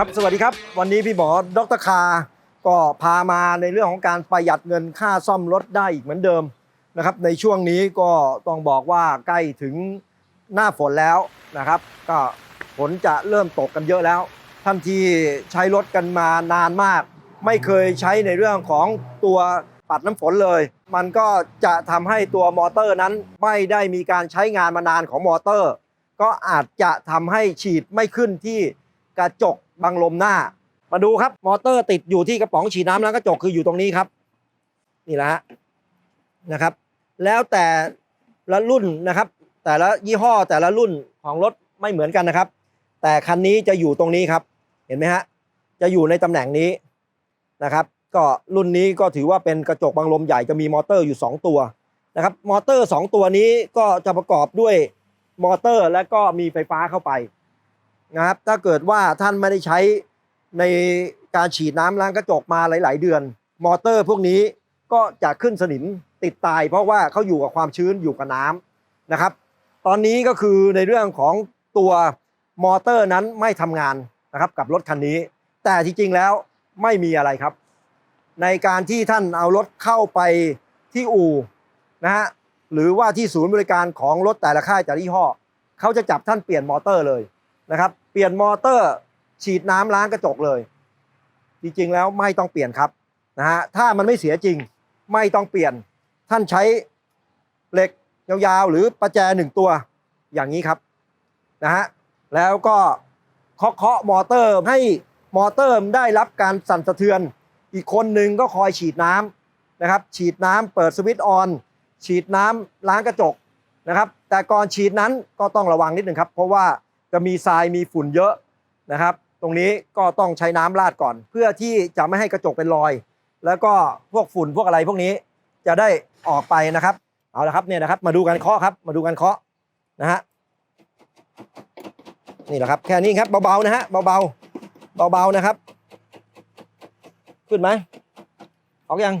ครับ สวัสดีครับ วันนี้พี่หมอดรคา ก็พามาในเรื่องของการประหยัดเงินค่าซ่อมรถได้อีกเหมือนเดิมนะครับ ในช่วงนี้ก็ต้องบอกว่าใกล้ถึงหน้าฝนแล้วนะครับ ก็ฝนจะเริ่มตกกันเยอะแล้ว ท่านที่ใช้รถกันมานานมาก ไม่เคยใช้ในเรื่องของตัวปัดน้ำฝนเลย มันก็จะทำให้ตัวมอเตอร์นั้นไม่ได้มีการใช้งานมานานของมอเตอร์ ก็อาจจะทำให้ฉีดไม่ขึ้นที่กระจก บังลมหน้า มาดูครับ มอเตอร์ติดอยู่ที่กระป๋องฉีดน้ำล้างกระจกคืออยู่ตรงนี้ครับ นี่แหละฮะนะครับ แล้วแต่ละรุ่นนะครับ แต่ละยี่ห้อแต่ละรุ่นของรถไม่เหมือนกันนะครับ แต่คันนี้จะอยู่ตรงนี้ครับ เห็นไหมฮะจะอยู่ในตำแหน่งนี้นะครับ ก็รุ่นนี้ก็ถือว่าเป็นกระจกบังลมใหญ่จะมีมอเตอร์อยู่ 2 ตัวนะครับ มอเตอร์ 2 ตัวนี้ก็จะประกอบด้วยมอเตอร์และก็มีไฟฟ้าเข้าไป นะครับ ถ้าเกิดว่าท่านไม่ได้ใช้ในการฉีดน้ำล้างกระจกมาหลาย ๆ เดือน มอเตอร์พวกนี้ก็จะขึ้นสนิมติดตาย เพราะว่าเขาอยู่กับความชื้นอยู่กับน้ำนะครับ ตอนนี้ก็คือในเรื่องของตัวมอเตอร์นั้นไม่ทำงานนะครับกับรถคันนี้ แต่จริงๆแล้วไม่มีอะไรครับ ในการที่ท่านเอารถเข้าไปที่อู่นะฮะหรือว่าที่ศูนย์บริการของรถแต่ละค่ายแต่ละยี่ห้อเขาจะจับท่านเปลี่ยนมอเตอร์เลย นะครับ เปลี่ยนมอเตอร์ฉีดน้ำล้างกระจกเลย จริงๆแล้วไม่ต้องเปลี่ยนครับนะฮะถ้ามันไม่เสียจริงไม่ต้องเปลี่ยน ท่านใช้เหล็กยาวๆหรือประแจหนึ่งตัวอย่างนี้ครับนะฮะแล้วก็เคาะเคาะมอเตอร์ให้มอเตอร์ได้รับการสั่นสะเทือน อีกคนหนึ่งก็คอยฉีดน้ำนะครับ ฉีดน้ำเปิดสวิตช์ออน ฉีดน้ำล้างกระจกนะครับ แต่ก่อนฉีดนั้นก็ต้องระวังนิดหนึ่งครับ เพราะว่า จะมีทรายมีฝุ่นเยอะนะครับ ตรงนี้ก็ต้องใช้น้ำราดก่อน เพื่อที่จะไม่ให้กระจกเป็นรอย แล้วก็พวกฝุ่นพวกอะไรพวกนี้จะได้ออกไปนะครับ เอาละครับเนี่ยนะครับ มาดูกันเคาะครับ มาดูกันเคาะนะฮะนี่แหละครับแค่นี้ครับเบาๆนะฮะเบาๆเบาๆนะครับ ขึ้นไหมออกยัง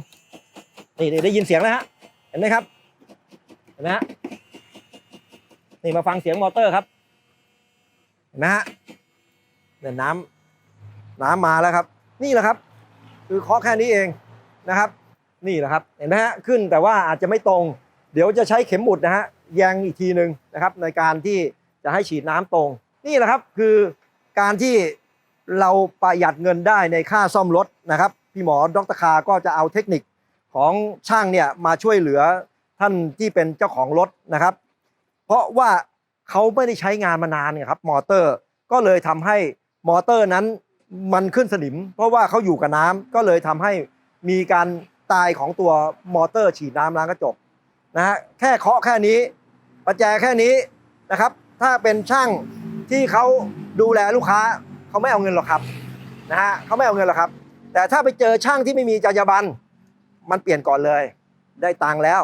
นี่ได้ยินเสียงแล้วฮะเห็นไหมครับเห็นไหมฮะนี่มาฟังเสียงมอเตอร์ครับ นไหมฮะเนี่ยน้ำน้ำมาแล้วครับ นี่แหละครับ คือเคาะแค่นี้เองนะครับ นี่แหละครับเห็นไหมฮะขึ้นแต่ว่าอาจจะไม่ตรง เดี๋ยวจะใช้เข็มหมุดนะฮะแยงอีกทีหนึ่งนะครับ ในการที่จะให้ฉีดน้ำตรง นี่แหละครับคือการที่เราประหยัดเงินได้ในค่าซ่อมรถนะครับ พี่หมอดรคาก็จะเอาเทคนิคของช่างเนี่ยมาช่วยเหลือท่านที่เป็นเจ้าของรถนะครับ เพราะว่า เขาไม่ได้ใช้งานมานานเนี่ยครับมอเตอร์ก็เลยทำให้มอเตอร์นั้นมันขึ้นสนิม เพราะว่าเขาอยู่กับน้ำก็เลยทำให้มีการตายของตัวมอเตอร์ฉีดน้ำล้างกระจกนะฮะแค่เคาะแค่นี้ประแจแค่นี้นะครับ ถ้าเป็นช่างที่เขาดูแลลูกค้าเขาไม่เอาเงินหรอกครับนะฮะเขาไม่เอาเงินหรอกครับ แต่ถ้าไปเจอช่างที่ไม่มีจรรยาบรรณมันเปลี่ยนก่อนเลย ได้ตังค์แล้ว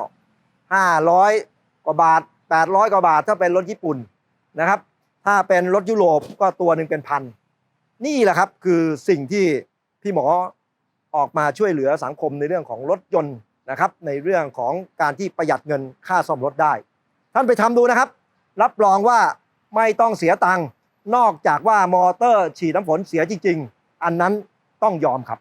500 กว่าบาท 800 กว่าบาทถ้าเป็นรถญี่ปุ่นนะครับ ถ้าเป็นรถยุโรปก็ตัวหนึ่งเป็นพัน นี่แหละครับคือสิ่งที่พี่หมอออกมาช่วยเหลือสังคมในเรื่องของรถยนต์นะครับ ในเรื่องของการที่ประหยัดเงินค่าซ่อมรถได้ ท่านไปทำดูนะครับ รับรองว่าไม่ต้องเสียตังค์นอกจากว่ามอเตอร์ฉีดน้ำฝนเสียจริง ๆ อันนั้นต้องยอมครับ